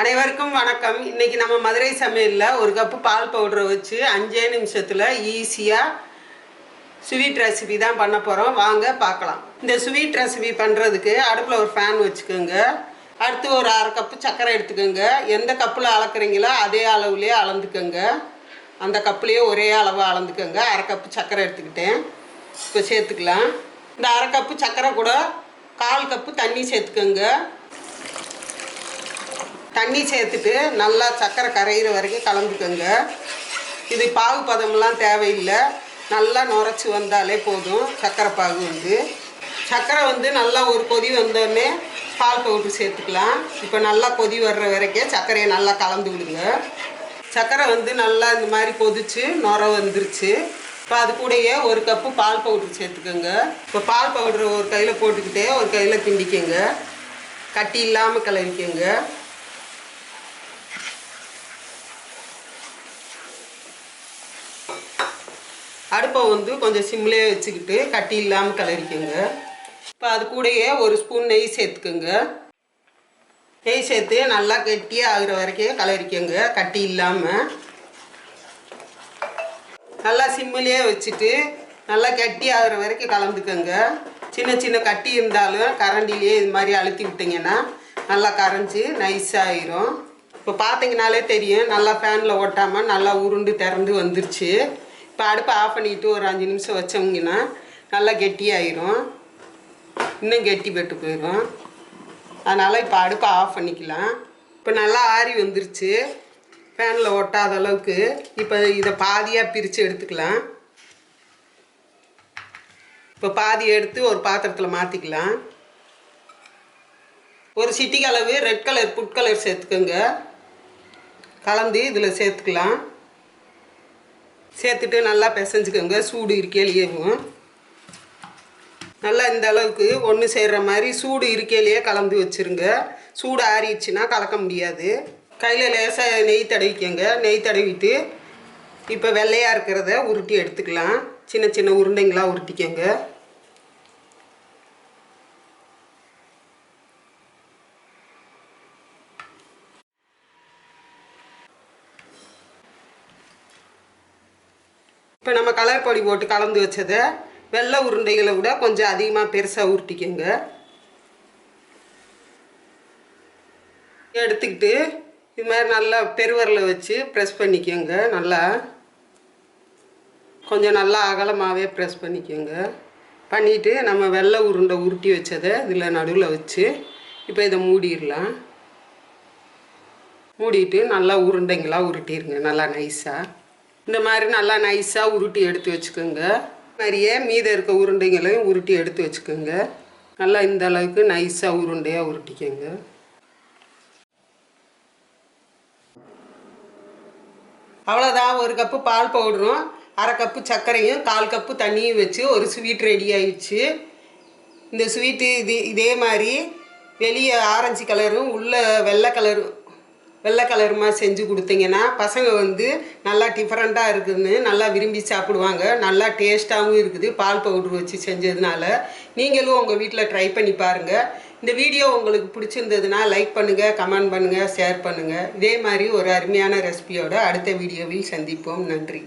அனைவருக்கும் வணக்கம். இன்னைக்கு நம்ம மதுரை சமையலில் ஒரு கப்பு பால் பவுடரை வச்சு அஞ்சே நிமிஷத்தில் ஈஸியாக ஸ்வீட் ரெசிபி தான் பண்ண போகிறோம் வாங்க பார்க்கலாம். இந்த ஸ்வீட் ரெசிபி பண்ணுறதுக்கு அடுப்பில் ஒரு ஃபேன் வச்சுக்கோங்க. அடுத்து ஒரு அரை கப்பு சர்க்கரை எடுத்துக்கோங்க. எந்த கப்பில் அளக்குறீங்களோ அதே அளவுலேயே அளந்துக்கோங்க. அந்த கப்புலேயே ஒரே அளவு அளந்துக்கோங்க. அரை கப்பு சர்க்கரை எடுத்துக்கிட்டேன். இப்போ சேர்த்துக்கலாம். இந்த அரை கப்பு சர்க்கரை கூட கால் கப்பு தண்ணி சேர்த்துக்கோங்க. தண்ணி சேர்த்துட்டு நல்லா சர்க்கரை கரையிற வரைக்கும் கலந்துக்கோங்க. இது பாகு பதம்லாம் தேவையில்லை. நல்லா நுரைச்சி வந்தாலே போதும். சர்க்கரை பாகு வந்து. சர்க்கரை வந்து நல்லா ஒரு கொதி வந்தோடனே பால் பவுட்ரு சேர்த்துக்கலாம். இப்போ நல்லா கொதி வர்ற வரைக்கும் சர்க்கரையை நல்லா கலந்து விடுங்க. சர்க்கரை வந்து நல்லா இந்த மாதிரி கொதிச்சு நுர வந்துருச்சு. இப்போ அது கூடயே ஒரு கப்பு பால் பவுடர் சேர்த்துக்கோங்க. இப்போ பால் பவுடர் ஒரு கையில் போட்டுக்கிட்டே ஒரு கையில் கிண்டிக்கோங்க. கட்டி இல்லாமல் கிளறிக்கோங்க. அடுப்பை வந்து கொஞ்சம் சிம்லேயே வச்சுக்கிட்டு கட்டி இல்லாமல் கிளறிக்கோங்க. இப்போ அது கூடயே ஒரு ஸ்பூன் நெய் சேர்த்துக்குங்க. நெய் சேர்த்து நல்லா கெட்டியாக ஆகுற வரைக்கும் கிளறிக்கோங்க கட்டி இல்லாமல் நல்லா சிம்மிலேயே வச்சுட்டு நல்லா கட்டி ஆகிற வரைக்கும் கலந்துக்கோங்க. சின்ன சின்ன கட்டி இருந்தாலும் கரண்டிலேயே இது மாதிரி அழுத்தி விட்டிங்கன்னா நல்லா கரைஞ்சி நைஸாகிரும் இப்போ பார்த்தீங்கனாலே தெரியும் நல்லா ஃபேனில் ஓட்டாமல் நல்லா உருண்டு திறந்து வந்துருச்சு. இப்போ அடுப்பை ஆஃப் பண்ணிட்டு ஒரு அஞ்சு நிமிஷம் வச்சோம்னா நல்லா கெட்டியாயிரும். இன்னும் கெட்டி பெட்டு போயிடும் அதனால் இப்போ அடுப்பை ஆஃப் பண்ணிக்கலாம். இப்போ நல்லா ஆறி வந்துருச்சு. ஃபேனில் ஒட்டாத அளவுக்கு இப்போ இதை பாதியாக பிரித்து எடுத்துக்கலாம். இப்போ பாதி எடுத்து ஒரு பாத்திரத்தில் மாற்றிக்கலாம் ஒரு சிட்டிக்கு அளவு ரெட் கலர் புட் கலர் சேர்த்துக்கோங்க. கலந்து இதில் சேர்த்துக்கலாம். சேர்த்துட்டு நல்லா பிசைஞ்சுக்கோங்க. சூடு இருக்கையிலேயேவும் நல்லா இந்த அளவுக்கு ஒன்று சேர்கிற மாதிரி சூடு இருக்கையிலேயே கலந்து வச்சுருங்க. சூடு ஆறிடுச்சுன்னா கலக்க முடியாது. கையில் லேசாக நெய் தடவிக்கோங்க. நெய் தடவிட்டு இப்போ வெள்ளையாக இருக்கிறத உருட்டி எடுத்துக்கலாம். சின்ன சின்ன உருண்டைங்களாக உருட்டிக்கோங்க. இப்போ நம்ம கலர் பொடி போட்டு கலந்து வச்சதை வெள்ளை உருண்டைகளை விட கொஞ்சம் அதிகமாக பெருசாக உருட்டிக்கோங்க. எடுத்துக்கிட்டு இது மாதிரி நல்லா பெருவரில் வச்சு ப்ரெஸ் பண்ணிக்கோங்க நல்லா. கொஞ்சம் நல்லா அகலமாகவே ப்ரெஸ் பண்ணிக்கோங்க. பண்ணிவிட்டு நம்ம வெள்ளை உருண்டை உருட்டி வச்சதை இதில் நடுவில் வச்சு இப்போ இதை மூடிடலாம். மூடிட்டு நல்லா உருண்டைங்களாக உருட்டிடுங்க நல்லா நைஸாக இந்த மாதிரி நல்லா நைஸாக உருட்டி எடுத்து வச்சுக்கோங்க. மாதிரியே மீத இருக்க உருண்டைங்களையும் உருட்டி எடுத்து வச்சுக்கோங்க. நல்லா இந்த அளவுக்கு நைஸாக உருண்டையாக உருட்டிக்கோங்க. அவ்வளோதான் ஒரு கப்பு பால் பவுடரும் அரை கப்பு சர்க்கரையும் கால் கப்பு தண்ணியும் வச்சு ஒரு ஸ்வீட் ரெடி ஆயிடுச்சு. இந்த ஸ்வீட்டு இது இதே மாதிரி வெளியே ஆரஞ்சு கலரும் உள்ளே வெள்ளை கலரும் வெள்ளை கலருமா செஞ்சு கொடுத்தீங்கன்னா பசங்க வந்து நல்லா டிஃப்ரெண்ட்டாக இருக்குதுன்னு நல்லா விரும்பி சாப்பிடுவாங்க. நல்லா டேஸ்ட்டாகவும் இருக்குது பால் பவுட்ரு வச்சு செஞ்சதுனால. நீங்களும் உங்கள் வீட்டில் ட்ரை பண்ணி பாருங்கள் இந்த வீடியோ உங்களுக்கு பிடிச்சிருந்ததுன்னா லைக் பண்ணுங்கள் கமெண்ட் பண்ணுங்கள் ஷேர் பண்ணுங்கள் இதே மாதிரி ஒரு அருமையான ரெசிபியோட அடுத்த வீடியோவில் சந்திப்போம். நன்றி.